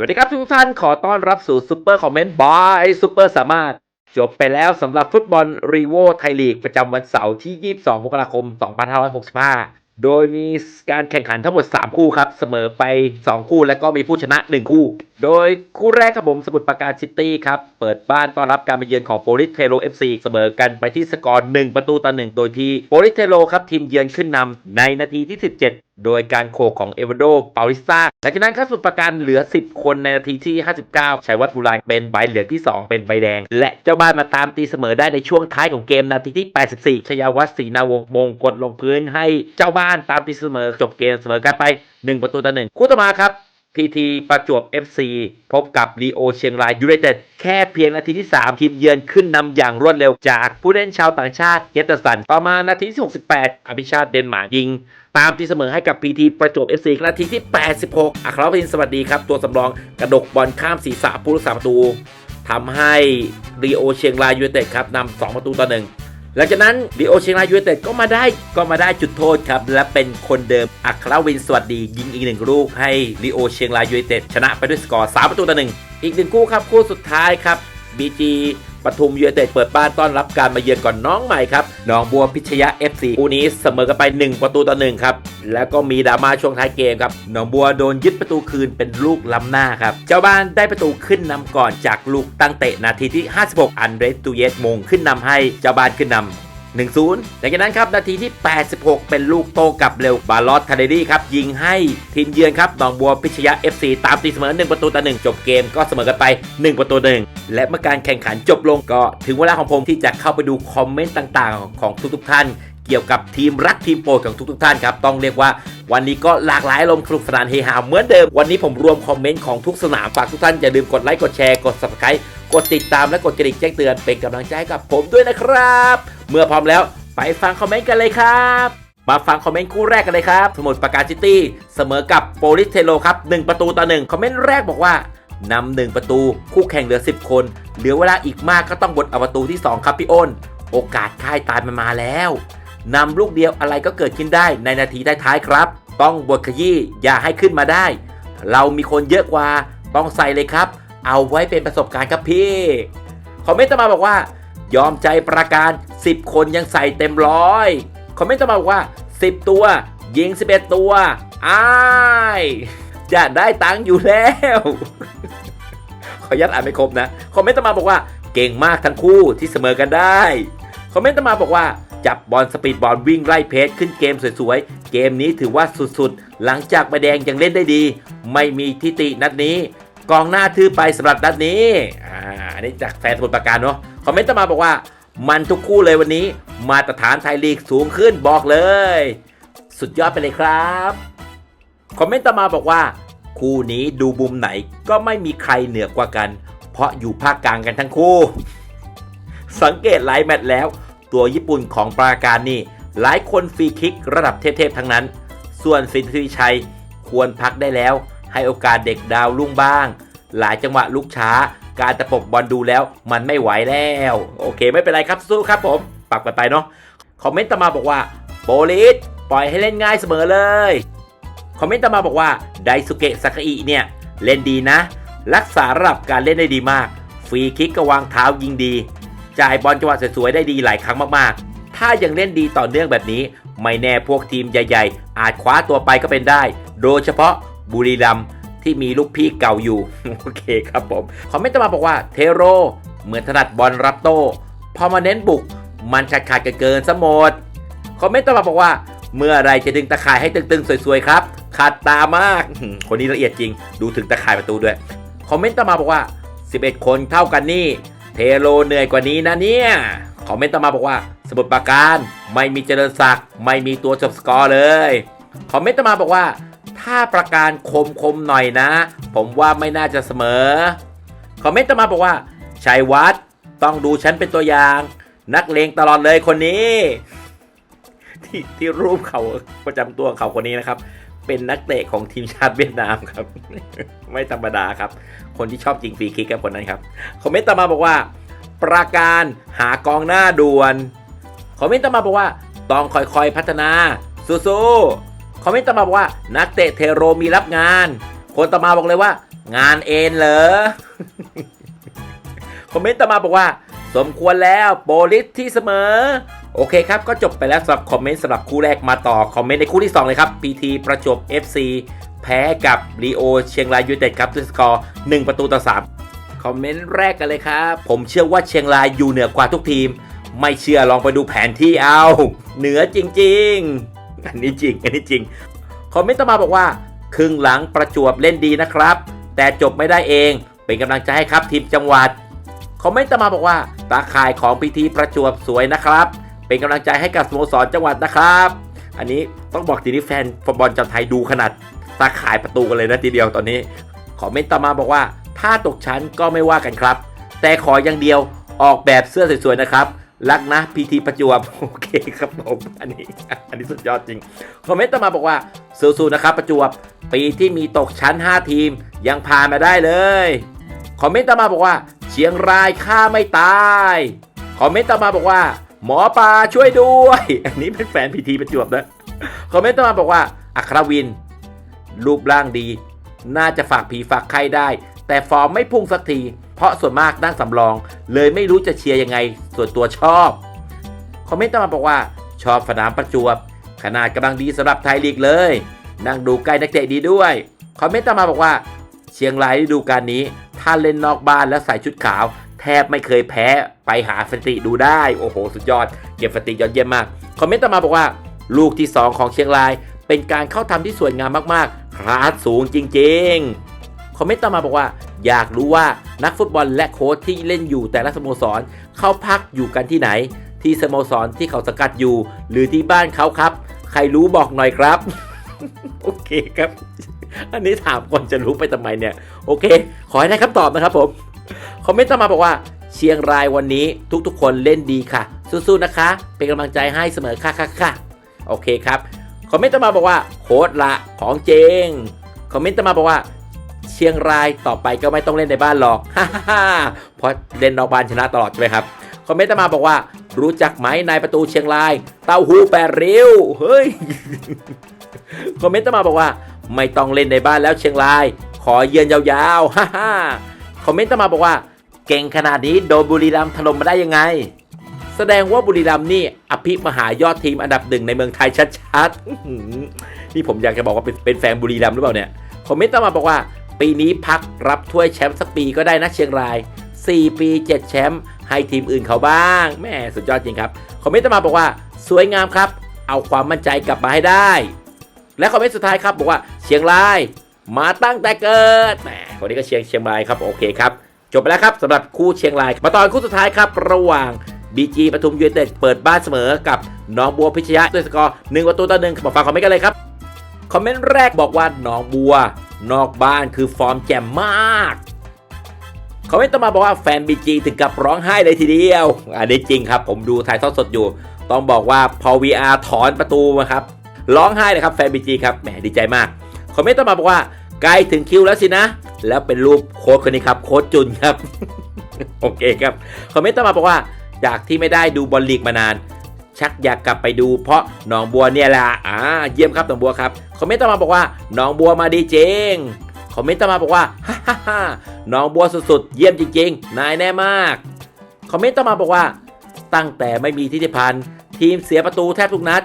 สวัสดีครับทุกท่านขอต้อนรับสู่ซูเปอร์คอมเมนต์บายซูเปอร์สามารถ จบไปแล้วสำหรับฟุตบอลรีโวไทยลีกประจำวันเสาร์ที่ 22 มกราคม 2565 โดยมีการแข่งขันทั้งหมด 3 คู่ครับ เสมอไป 2 คู่แล้วก็มีผู้ชนะ 1 คู่ โดยคู่แรกครับผมสมุทรปราการซิตี้ครับ เปิดบ้านต้อนรับการมาเยือนของโปลิสเทโร FC เสมอกันไปที่สกอร์ 1 ประตูต่อ 1 โดยที่โปลิสเทโรครับทีมเยือนขึ้นนำในนาทีที่ 17 โดยการโขกของเอเวาโดเปาลิซ่าหลังจากนั้นครับสุดประการเหลือ 10 คนในนาทีที่ 59 ชัยวัฒน์บุราเป็นใบเหลืองที่ 2 เป็นใบแดง และเจ้าบ้านมาตามตีเสมอได้ในช่วงท้ายของเกมนาทีที่ 84 ชยวัฒน์ศรีนาวงมงกดลงพื้นให้เจ้าบ้านตามตีเสมอจบเกมเสมอกันไป 1 ประตูต่อหนึ่งคู่ต่อมาครับ พีทีประจวบ FC พบกับลีโอเชียงรายยูไนเต็ดแค่เพียงนาทีที่ 3 ทีมเยือนขึ้นนำอย่างรวดเร็วจากผู้เล่นชาวต่างชาติเกตเตอร์สัน ต่อมานาทีที่ 68 อภิชาติเดนมาร์กยิง ตามที่เสมอให้กับพีทีประจวบ FC นาทีที่ 86 อัครวินสวัสดีครับ ตัวสำรองกระดกบอลข้ามศีรษะผู้รักษาประตูทำให้ลีโอเชียงรายยูไนเต็ดครับนำ2ประตูต่อหนึ่ง หลังจากนั้นดีโอเชียงรายยูไนเต็ดก็มาได้ก็มาได้จุดโทษครับ และเป็นคนเดิมอัครวินสวัสดียิงอีกหนึ่งลูกให้ดีโอเชียงรายยูไนเต็ดชนะไปด้วยสกอร์ 3 ประตูต่อหนึ่งอีกหนึ่งคู่ครับคู่สุดท้ายครับบีจี ปทุมยูเนเต็ดเปิดบ้านต้อนรับการมาเยือนก่อนน้องใหม่ครับน้องบัวพิชยะ FC คู่นี้เสมอกันไป 1 ประตูต่อหนึ่งครับแล้วก็มีดราม่าช่วงท้ายเกมครับน้องบัวโดนยึดประตูคืนเป็นลูกล้ำหน้าครับเจ้าบ้านได้ประตูขึ้นนำก่อนจากลูกตั้งเตะนาทีที่ 56 อันเดรสตูเยสมงขึ้นนำให้เจ้าบ้านขึ้นนำ 1-0 หลังจากนั้นครับนาทีที่ 86 เป็นลูกโตกลับเร็วบาลอสทาเดดี้ครับยิงให้ทีมเยือนครับหนองบัวพิชยะ FC ตามตีเสมอ 1 ประตูต่อ 1 จบเกมก็เสมอกันไป 1 ประตูต่อ1และเมื่อการแข่งขันจบลงก็ถึงเวลาของผมที่จะเข้าไปดูคอมเมนต์ต่างๆ ของทุกๆท่านเกี่ยวกับทีมรักทีมโปรดของทุกๆท่านครับ ต้องเรียกว่าวันนี้ก็หลากหลายอารมสนุกสนานเฮฮาเหมือนเดิม วันนี้ผมรวมคอมเมนต์ของทุกสนามฝากทุกท่าน อย่าลืมกดไลค์กดแชร์กด subscribe กดติดตามและกดกระดิ่งแจ้งเตือนเป็นกำลังใจให้กับผมด้วยนะครับ เมื่อพร้อมแล้วไปฟังคอมเมนต์กันเลยครับ มาฟังคอมเมนต์คู่แรกกันเลยครับ สมุทรปราการซิตี้เสมอกับโปลิสเทโลครับ1ประตูต่อ1คอมเมนต์แรกบอกว่านำหนึ่งประตู คู่แข่งเหลือ 10 คน เหลือเวลาอีกมากก็ต้องบดเอาประตูที่ 2 ครับพี่อ้น โอกาสค่ายตายมันมาแล้วนำลูกเดียวอะไรก็เกิดขึ้นได้ในนาทีท้ายๆครับ ต้องบดขยี้อย่าให้ขึ้นมาได้ เรามีคนเยอะกว่าต้องใส่เลยครับ เอาไว้เป็นประสบการณ์ครับพี่คอมเมนต์ต่อมาบอกว่า ยอมใจประการ 10 คนยังใส่เต็มร้อยคอมเมนต์ต่อมาบอกว่า 10 ตัว ยิง 11 ตัวอ้ายจะได้ตังค์อยู่แล้ว ขออนุญาตอ่านไม่ครบนะ คอมเมนต์ต่อมาบอกว่า เก่งมากทั้งคู่ที่เสมอกันได้ คอมเมนต์ต่อมาบอกว่าจับบอลสปีดบอลวิ่งไล่เพจขึ้นเกมสวยๆ เกมนี้ถือว่าสุดๆ หลังจากใบแดงยังเล่นได้ดี ไม่มีทิตินัดนี้ กองหน้าทื่อไปสำหรับนัดนี้ อ่าอันนี้จากแฟนสมุทรปราการเนาะ คอมเมนต์ต่อมาบอกว่า มันทุกคู่เลยวันนี้ มาตรฐานไทยลีกสูงขึ้นบอกเลย สุดยอดไปเลยครับคอมเมนต์ต่อมาบอกว่า คู่นี้ดูมุมไหนก็ไม่มีใครเหนือกว่ากัน เพราะอยู่ภาคกลางกันทั้งคู่ สังเกตไลฟ์แมตช์แล้ว ตัวญี่ปุ่นของปราการนี่หลายคนฟรีคิกระดับเทพๆทั้งนั้น ส่วนสินทวีชัยควรพักได้แล้ว ให้โอกาสเด็กดาวรุ่งบ้าง หลายจังหวะลุกช้า การตะปบบอลดูแล้ว มันไม่ไหวแล้ว โอเค ไม่เป็นไรครับสู้ครับผม ปักไปไปเนาะคอมเมนต์ต่อมาบอกว่าโปลิสปล่อยให้เล่นง่ายเสมอเลย คอมเมนต์ต่อมาบอกว่าไดสุเกะซากาอิเนี่ย เล่นดีนะ รักษาระดับการเล่นได้ดีมาก ฟรีคิกก็วางเท้ายิงดี จ่ายบอลจังหวะสวยๆได้ดีหลายครั้งมากๆ ถ้ายังเล่นดีต่อเนื่องแบบนี้ ไม่แน่พวกทีมใหญ่ ๆ อาจคว้าตัวไปก็เป็นได้ โดยเฉพาะบุรีรัมย์ ที่มีลูกพี่เก่าอยู่ โอเคครับผม คอมเมนต์ต่อมาบอกว่าเทโร เหมือนถนัดบอลรับโต้พอมาเน้นบุก มันขาดขาดเกินๆซะหมดคอมเมนต์ต่อมาบอกว่า เมื่อไรจะดึงตะข่ายให้ตึงๆ สวยๆครับขัดตามาก คนนี้ละเอียดจริง ดูถึงตะข่ายประตูด้วย คอมเมนต์ต่อมาบอกว่า 11 คนเท่ากันนี่ เทโลเหนื่อยกว่านี้นะเนี่ย คอมเมนต์ต่อมาบอกว่า สมุดปราการ ไม่มีเจริญศักดิ์ไม่มีตัวจบสกอร์เลย คอมเมนต์ต่อมาบอกว่า ถ้าประการคมคมๆหน่อยนะ ผมว่าไม่น่าจะเสมอ คอมเมนต์ต่อมาบอกว่าชัยวัฒน์ต้องดูฉันเป็นตัวอย่าง นักเลงตลอดเลยคนนี้ ที่ที่รูปเขาประจำตัวเขาคนนี้นะครับ เป็นนักเตะของทีมชาติเวียดนามครับ ไม่ธรรมดาครับ คนที่ชอบยิงฟรีคิกกับคนนั้นครับคอมเมนต์ต่อมาบอกว่า ประการหากองหน้าด่วนคอมเมนต์ต่อมาบอกว่า ต้องค่อยๆพัฒนาสู้ๆ อมเมนต์ต่อมาบอกว่า นักเตะเทโรมีรับงาน คนต่อมาบอกเลยว่า งานเอ็นเหรอคอมเมนต์ต่อมาบอกว่า สมควรแล้วโปลิสที่เสมอ โอเคครับ ก็จบไปแล้วสำหรับคอมเมนต์สำหรับคู่แรกมาต่อคอมเมนต์ในคู่ที่ 2 เลยครับ PT ประจวบ FC แพ้กับรีโอเชียงรายยูไนเต็ดครับด้วยสกอร์1ประตูต่อ3คอมเมนต์แรกกันเลยครับผมเชื่อว่าเชียงรายอยู่เหนือกว่าทุกทีม ไม่เชื่อลองไปดูแผนที่เอา เหนือจริง ๆ อันนี้จริง อันนี้จริง คอมเมนต์ต่อมาบอกว่า ครึ่งหลังประจวบเล่นดีนะครับ แต่จบไม่ได้เอง เป็นกำลังใจให้ครับทีมจังหวัด คอมเมนต์ต่อมาบอกว่า ตาข่ายของพีทีประจวบสวยนะครับ เป็นกำลังใจให้กับสโมสรจังหวัดนะครับ อันนี้ต้องบอกทีนี้แฟนฟุตบอลชาวไทยดูขนาดตาข่ายประตูกันเลยนะทีเดียวตอนนี้ คอมเมนต์ต่อมาบอกว่า ถ้าตกชั้นก็ไม่ว่ากันครับ แต่ขออย่างเดียวออกแบบเสื้อสวยๆนะครับ รักนะพีทีประจวบโอเคครับผมอันนี้อันนี้สุดยอดจริง คอมเมนต์ต่อมาบอกว่าสู้ๆนะครับประจวบปีที่มีตกชั้น 5 ทีมยังผ่านมาได้เลย คอมเมนต์ต่อมาบอกว่า เชียงรายฆ่าไม่ตาย คอมเมนต์ต่อมาบอกว่า หมอปลาช่วยด้วย อันนี้เป็นแฟนพีทีประจวบนะคอมเมนต์ต่อมาบอกว่า อัครวิน รูปร่างดี น่าจะฝากผีฝากไข้ได้ แต่ฟอร์มไม่พุ่งสักที เพราะส่วนมากนั่งสำรอง เลยไม่รู้จะเชียร์ยังไง ส่วนตัวชอบ คอมเมนต์ต่อมาบอกว่าชอบสนามประจวบ ขนาดกำลังดีสำหรับไทยลีกเลย นั่งดูใกล้นักเตะดีด้วย คอมเมนต์ต่อมาบอกว่า เชียงรายฤดูกาลนี้ ถ้าเล่นนอกบ้านแล้วใส่ชุดขาว แทบไม่เคยแพ้ไปหาสติดูได้โอ้โห สุดยอด เก็บสติยอดเยี่ยมมาก คอมเมนต์ต่อมาบอกว่า ลูกที่ 2 ของเชียงราย เป็นการเข้าทำที่สวยงามมากๆคลาสสูงจริง ๆ คอมเมนต์ต่อมาบอกว่า อยากรู้ว่านักฟุตบอลและโค้ชที่เล่นอยู่แต่ละสโมสรเขาพักอยู่กันที่ไหน ที่สโมสรที่เขาสกัดอยู่ หรือที่บ้านเขาครับ ใครรู้บอกหน่อยครับ โอเคครับ อันนี้ถามคนจะรู้ไปทำไมเนี่ย โอเค ขอให้ได้คำตอบนะครับผมคอมเมนต์ต่อมาบอกว่าเชียงรายวันนี้ทุกๆ คนเล่นดีค่ะ สู้ๆนะคะ เป็นกำลังใจให้เสมอค่ะค่ะค่ะโอเคครับ คอมเมนต์ต่อมาบอกว่า โค้ดละของเจง คอมเมนต์ต่อมาบอกว่า ชียงรายต่อไปก็ไม่ต้องเล่นในบ้านหรอกฮ่าฮ่าฮ่าเพราะเล่นนอกบ้านชนะตลอดใช่ไหมครับคอมเมนต์ต่อมาบอกว่า รู้จักไหมนายประตูเชียงราย เต้าหู้แปดริ้วเฮ้ยคอมเมนต์ต่อมาบอกว่า ไม่ต้องเล่นในบ้านแล้วเชียงราย ขอเยือนยาวๆฮ่าฮ่าคอมเมนต์ต่อมาบอกว่า เก่งขนาดนี้โดนบุรีรัมย์ถล่มมาได้ยังไง แสดงว่าบุรีรัมย์นี่ อภิมหายอดทีมอันดับหนึ่งในเมืองไทยชัดๆนี่ผมอยากจะบอกว่าเป็นแฟนบุรีรัมย์หรือเปล่าเนี่ยคอมเมนต์ต่อมาบอกว่า ปีนี้พักรับถ้วยแชมป์สักปีก็ได้นะเชียงราย 4 ปี 7 แชมป์ให้ทีมอื่นเขาบ้างแม่สุดยอดจริงครับ คอมเมนต์ต่อมาบอกว่าสวยงามครับ เอาความมั่นใจกลับมาให้ได้ และคอมเมนต์สุดท้ายครับบอกว่าเชียงราย มาตั้งแต่เกิดแหมคนนี้ก็เชียงเชียงรายครับโอเคครับจบไปแล้วครับสำหรับคู่เชียงราย มาต่อคู่สุดท้ายครับ ระหว่างบีจีปทุมยูไนเต็ดเปิดบ้านเสมอกับหนองบัวพิชยะด้วยสกอร์หนึ่งประตูต่อหนึ่งมาฟังคอมเมนต์กันเลยครับ คอมเมนต์แรกบอกว่าหนองบัว นอกบ้านคือฟอร์มแจ่มมากคอมเมนต์ต่อมาบอกว่าแฟนบีจีถึงกับร้องไห้เลยทีเดียว อันนี้จริงครับ ผมดูถ่ายทอดสดอยู่ ต้องบอกว่าพอ VR ถอนประตูมาครับ ร้องไห้เลยครับแฟนบีจีครับ แหมดีใจมาก คอมเมนต์ต่อมาบอกว่าใกล้ถึงคิวแล้วสินะ แล้วเป็นรูปโค้ชคนนี้ครับ โค้ชจุนครับ โอเคครับ คอมเมนต์ต่อมาบอกว่า จากที่ไม่ได้ดูบอลลีกมานาน ชักอยากกลับไปดู เพราะหนองบัวเนี่ยแหละอ่าเยี่ยมครับหนองบัวครับคอมเมนต์ต่อมาบอกว่าหนองบัวมาดีจริงคอมเมนต์ต่อมาบอกว่าฮ่าฮ่าฮ่าหนองบัวสุดๆเยี่ยมจริง ๆ นายแน่มากคอมเมนต์ต่อมาบอกว่า ตั้งแต่ไม่มีทิติพันธ์ทีมเสียประตูแทบทุกนัด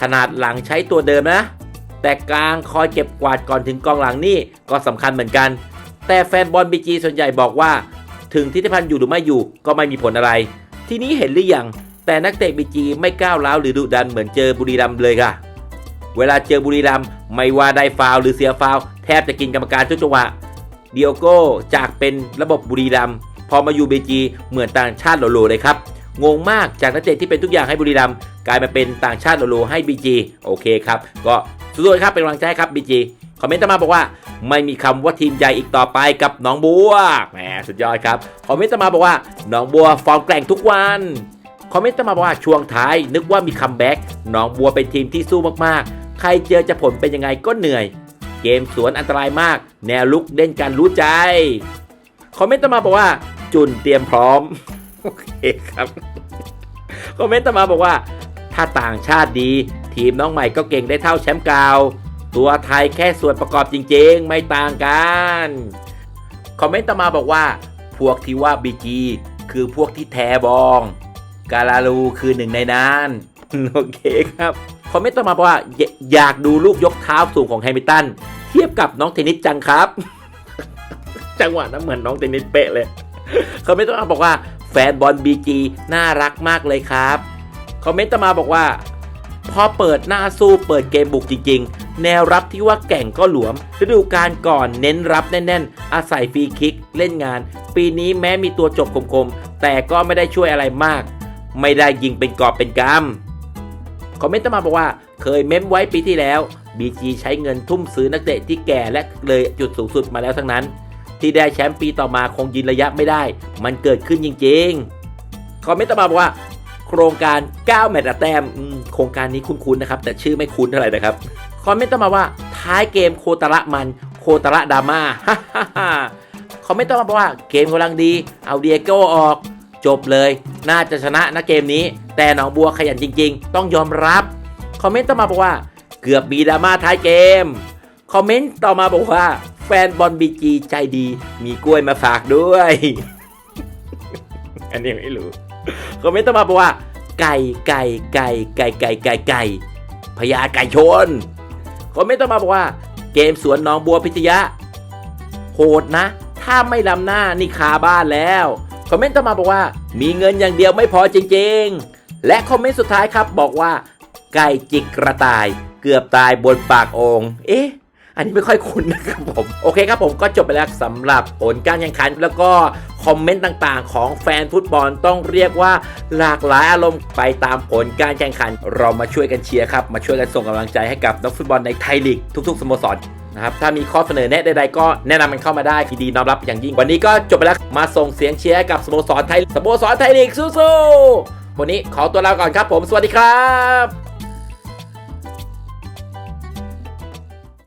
ขนาดหลังใช้ตัวเดิมนะ แต่กลางคอยเก็บกวาดก่อนถึงกองหลังนี่ก็สำคัญเหมือนกัน แต่แฟนบอลบีจีส่วนใหญ่บอกว่า ถึงทิติพันธ์อยู่หรือไม่อยู่ก็ไม่มีผลอะไร ทีนี้เห็นหรือยัง แต่นักเตะบีจีไม่ก้าวร้าวหรือดุดันเหมือนเจอบุรีรัมย์เลยค่ะ เวลาเจอบุรีรัมย์ไม่ว่าได้ฟาวหรือเสียฟาวแทบจะกินกรรมการทุกจังหวะเดียโก้จากเป็นระบบบุรีรัมย์พอมาอยู่บีจีเหมือนต่างชาติโลโลเลยครับงงมากจากนักเตะที่เป็นทุกอย่างให้บุรีรัมย์กลายมาเป็นต่างชาติโลโลให้บีจีโอเคครับ ก็สู้ๆครับเป็นกำลังใจครับบีจีคอมเมนต์ต่อมาบอกว่า ไม่มีคำว่าทีมใหญ่อีกต่อไปกับหนองบัวแหมสุดยอดครับคอมเมนต์ต่อมาบอกว่าหนองบัวฟอร์มแกร่งทุกวัน คอมเมนต์มาบอกว่าช่วงท้าย นึกว่ามีคัมแบ็กหนองบัวเป็นทีมที่สู้มากๆ ใครเจอจะผลเป็นยังไงก็เหนื่อย เกมสวนอันตรายมาก แนวลุกเล่นกันรู้ใจ คอมเมนต์มาบอกว่าจุนเตรียมพร้อม โอเคครับ คอมเมนต์มาบอกว่า ถ้าต่างชาติดี ทีมน้องใหม่ก็เก่งได้เท่าแชมป์เก่าตัวไทยแค่ส่วนประกอบจริงๆ ไม่ต่างกัน คอมเมนต์ต่อมาบอกว่า พวกที่ว่าบีจีคือพวกที่แทบอง กาลาลูคือหนึ่งในนั้นโอเคครับ คอมเมนต์ต่อมาบอกว่าอยอยากดูลูกยกเท้าสูงของแฮมิลตัน เทียบกับน้องเทนนิสจังครับ จังหวะนั้นเหมือนน้องเทนนิสเป๊ะเลย คอมเมนต์ต่อมาบอกว่าแฟนบอลบีจีน่ารักมากเลยครับ คอมเมนต์ต่อมาบอกว่า พอเปิดหน้าสู้เปิดเกมบุกจริง ๆ แนวรับที่ว่าแก่งก็หลวมฤดูกาลก่อนเน้นรับแน่นๆ อาศัยฟรีคิกเล่นงาน ปีนี้แม้มีตัวจบคมๆแต่ก็ไม่ได้ช่วยอะไรมาก ไม่ได้ยิงเป็นกอบเป็นกำคอมเมนต์ต่อมาบอกว่าเคยเม้มไว้ปีที่แล้ว BG ใช้เงินทุ่มซื้อนักเตะที่แก่และเลยจุดสูงสุดมาแล้วทั้งนั้น ที่ได้แชมป์ปีต่อมาคงยืนระยะไม่ได้ มันเกิดขึ้นจริงๆคอมเมนต์ต่อมาบอกว่า โครงการ 9 แมตช์แต้มโครงการนี้คุ้นๆนะครับ แต่ชื่อไม่คุ้นเท่าไหร่นะครับคอมเมนต์ต่อมาว่าท้ายเกมโคตระมันโคตระดราม่าฮ่าฮ่าฮ่าคอมเมนต์ต่อมาบอกว่าเกมกำลังดีเอาเดียโก้ออก จบเลย น่าจะชนะนะเกมนี้ แต่หนองบัวขยันจริง ๆ ต้องยอมรับ คอมเมนต์ต่อมาบอกว่าเกือบมีดราม่าท้ายเกม คอมเมนต์ต่อมาบอกว่า แฟนบอลบีจีใจดี มีกล้วยมาฝากด้วย อันนี้ไม่รู้คอมเมนต์ต่อมาบอกว่า ไก่ไก่ไก่ไก่ไก่ไก่ไก่พญาไก่ชนคอมเมนต์ต่อมาบอกว่า เกมสวนหนองบัวพิทยาโหดนะ ถ้าไม่ลำหน้านี่คาบ้านแล้ว คอมเมนต์ต่อมาบอกว่า มีเงินอย่างเดียวไม่พอจริงๆ และคอมเมนต์สุดท้ายครับบอกว่า ไก่จิกกระต่ายเกือบตายบนปากองค์เอ๊ะอันนี้ไม่ค่อยคุ้นนะครับผม โอเคครับผมก็จบไปแล้วสำหรับผลการแข่งขัน แล้วก็คอมเมนต์ต่างๆ ของแฟนฟุตบอลต้องเรียกว่าหลากหลายอารมณ์ไปตามผลการแข่งขัน เรามาช่วยกันเชียร์ครับ มาช่วยกันส่งกำลังใจให้กับนักฟุตบอลในไทยลีกทุก ๆสโมสร นะครับ ถ้ามีข้อเสนอแนะใดๆก็แนะนำมันเข้ามาได้ยินดีน้อมรับอย่างยิ่ง วันนี้ก็จบไปแล้วมาส่งเสียงเชียร์กับสโมสรไทยสโมสรไทยลีกสู้ๆวันนี้ขอตัวลาก่อนครับผมสวัสดีครับ